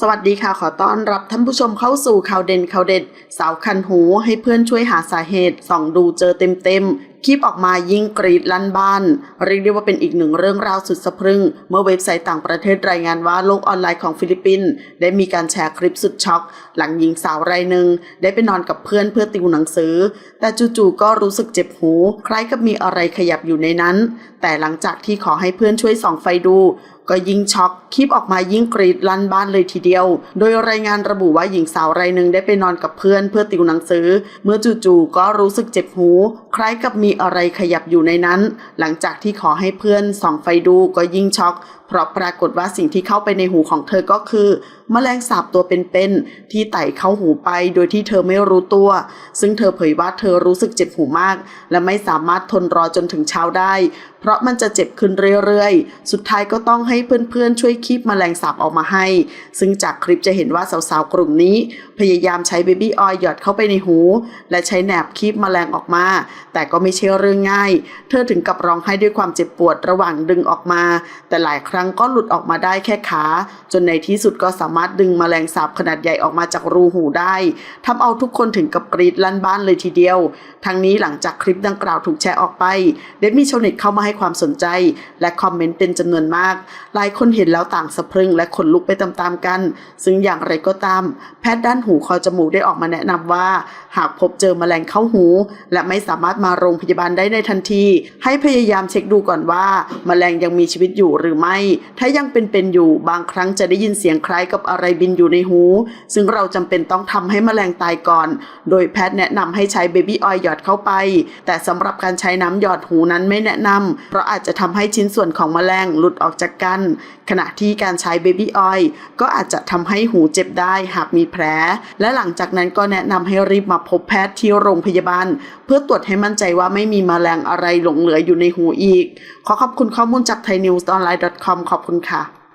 สวัสดีค่ะ ขอต้อนรับท่านผู้ชมเข้าสู่ข่าวเด่นข่าวเด็ด สาวคันหูให้เพื่อนช่วยหาสาเหตุส่องดูเจอเต็มๆ คลิปออกมายิ่งกรีดลั่นบ้าน เรียกได้ว่าเป็นอีกหนึ่งเรื่องราวสุดสะพรึง เมื่อเว็บไซต์ต่างประเทศรายงานว่าโลกออนไลน์ของฟิลิปปินส์ได้มีการแชร์คลิปสุดช็อก หลังหญิงสาวรายหนึ่งได้ไปนอนกับเพื่อนเพื่อติวหนังสือ แต่จู่ๆก็รู้สึกเจ็บหู คล้ายกับมีอะไรขยับอยู่ในนั้น แต่หลังจากที่ขอให้เพื่อนช่วยส่องไฟดูก็ยิ่งช็อกคลิปออกมายิ่งกรีดลั่นบ้านเลยทีเดียว โดยรายงานระบุว่าหญิงสาวรายหนึ่งได้ไปนอนกับเพื่อนเพื่อติวหนังสือ เมื่อจู่ๆก็รู้สึกเจ็บหู คล้ายกับมีอะไรขยับอยู่ในนั้น หลังจากที่ขอให้เพื่อนส่องไฟดูก็ยิ่งช็อก เพราะปรากฏว่าสิ่งที่เข้าไปในหูของเธอก็คือ แมลงสาบตัวเป็นๆที่ไต่เข้าหูไปโดยที่เธอไม่รู้ตัว ซึ่งเธอเผยว่าเธอรู้สึกเจ็บหูมาก และไม่สามารถทนรอจนถึงเช้าได้ เพราะมันจะเจ็บขึ้นเรื่อยๆ สุดท้ายก็ต้องให้เพื่อนๆ ช่วยคีบแมลงสาบออกมาให้ ซึ่งจากคลิปจะเห็นว่าสาวๆกลุ่มนี้ พยายามใช้เบบี้ออยล์หยอดเข้าไปในหู และใช้แหนบคีบแมลงออกมา แต่ก็ไม่ใช่เรื่องง่าย เธอถึงกับร้องไห้ด้วยความเจ็บปวดระหว่างดึงออกมา แต่หลายครั้งดังก็หลุดออกมาได้แค่ขา จนในที่สุดก็สามารถดึงแมลงสาบขนาดใหญ่ออกมาจากรูหูได้ทำเอาทุกคนถึงกับกรีดลั่นบ้านเลยทีเดียว ทั้งนี้หลังจากคลิปดังกล่าวถูกแชร์ออกไปได้มีชาวเน็ตเข้ามาให้ความสนใจ และคอมเมนต์เป็นจำนวนมาก หลายคนเห็นแล้วต่างสะพรึงและขนลุกไปตามๆกัน ซึ่งอย่างไรก็ตาม แพทย์ด้านหูคอจมูกได้ออกมาแนะนำว่า หากพบเจอแมลงเข้าหู และไม่สามารถมาโรงพยาบาลได้ในทันที ให้พยายามเช็คดูก่อนว่า แมลงยังมีชีวิตอยู่หรือไม่ถ้ายังเป็นๆอยู่บางครั้งจะได้ยินเสียงคล้ายกับอะไรบินอยู่ในหู ซึ่งเราจำเป็นต้องทำให้แมลงตายก่อน โดยแพทย์แนะนำให้ใช้เบบี้ออยล์หยอดเข้าไป แต่สำหรับการใช้น้ำหยอดหูนั้นไม่แนะนำเพราะอาจจะทำให้ชิ้นส่วนของแมลงหลุดออกจากกัน ขณะที่การใช้เบบี้ออยล์ก็อาจจะทำให้หูเจ็บได้หากมีแผล และหลังจากนั้นก็แนะนำให้รีบมาพบแพทย์ที่โรงพยาบาล เพื่อตรวจให้มั่นใจว่าไม่มีแมลงอะไรหลงเหลืออยู่ในหูอีก ขอขอบคุณข้อมูลจาก thainews online com ขอบคุณค่ะ